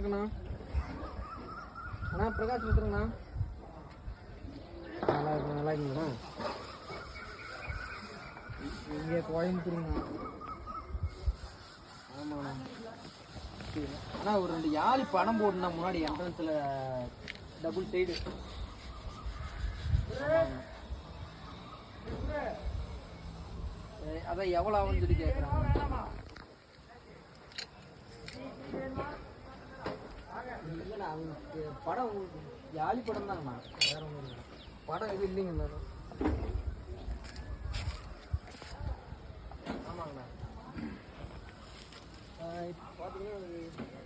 வணக்கண்ணா அண்ணா பிரகாஷ் பேசுறேங்கண்ணா நல்லா இருக்கு நல்லா இருக்குங்கண்ணா. இங்கே கோயம்புத்தூருங்கண்ணா. ஆமாண்ணா. அண்ணா ஒரு ரெண்டு யாழி பணம் போடணும் முன்னாடி என்ட்ரன்ஸில் டபுள் சைடு அதான் எவ்வளோ ஆகும்னு சொல்லி கேட்குறாங்க படம் ஜாலி படம் தாங்கண்ணா வேற ஒன்றும் இல்லை. படம் எதுவும் இல்லைங்கண்ணா ஆமாங்கண்ணா. இப்போ பார்த்தீங்கன்னா